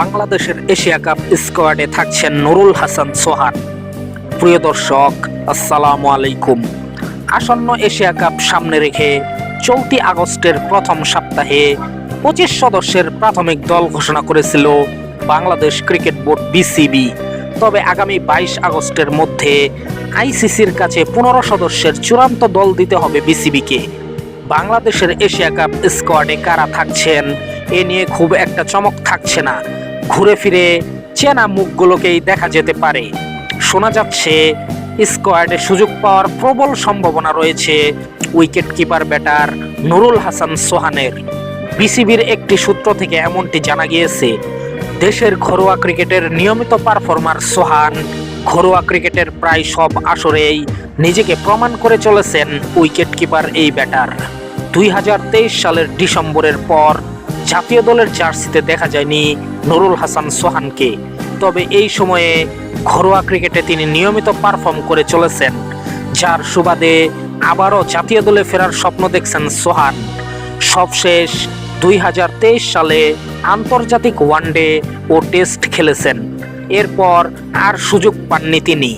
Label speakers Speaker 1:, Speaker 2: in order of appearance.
Speaker 1: বাংলাদেশের Asia cup স্কোয়াডে থাকছেন নুরুল হাসান সোহান। প্রিয় দর্শক, আসসালামু আলাইকুম। আসন্ন এশিয়া কাপ সামনে রেখে চলতি আগস্টের প্রথম সপ্তাহে পঁচিশ সদস্যের প্রাথমিক দল ঘোষণা করেছিল বাংলাদেশ ক্রিকেট বোর্ড বিসিবি। তবে আগামী বাইশ আগস্টের মধ্যে আইসিসির কাছে পনেরো সদস্যের চূড়ান্ত দল দিতে হবে বিসিবিকে। বাংলাদেশের এশিয়া কাপ স্কোয়াডে কারা থাকছেন, এ নিয়ে খুব একটা চমক থাকছে না। ঘুরে ফিরে চেনা মুখগুলোকেই দেখা যেতে পারে। শোনা যাচ্ছে, স্কোয়াডে সুযোগ পাওয়ার প্রবল সম্ভাবনা রয়েছে wicket keeper batter Nurul Hasan সোহানের। বিসিবির একটি সূত্র থেকে এমনটি জানা গিয়েছে, দেশের ঘরোয়া ক্রিকেটের নিয়মিত পারফর্মার সোহান ঘরোয়া ক্রিকেটের প্রায় সব আসরেই নিজেকে প্রমাণ করে চলেছেন উইকেট কিপার এই ব্যাটার। দুই হাজার তেইশ সালের ডিসেম্বরের পর জাতীয় দলের জার্সিতে দেখা যায়নি নুরুল হাসান সোহানকে। তবে এই সময়ে ঘরোয়া ক্রিকেটে তিনি নিয়মিত পারফর্ম করে চলেছেন, যার সুবাদে আবারও জাতীয় দলে ফেরার স্বপ্ন দেখছেন সোহান। সবশেষ দুই হাজার তেইশ সালে আন্তর্জাতিক ওয়ানডে ও টেস্ট খেলেছেন। এরপর আর সুযোগ পাননি তিনি।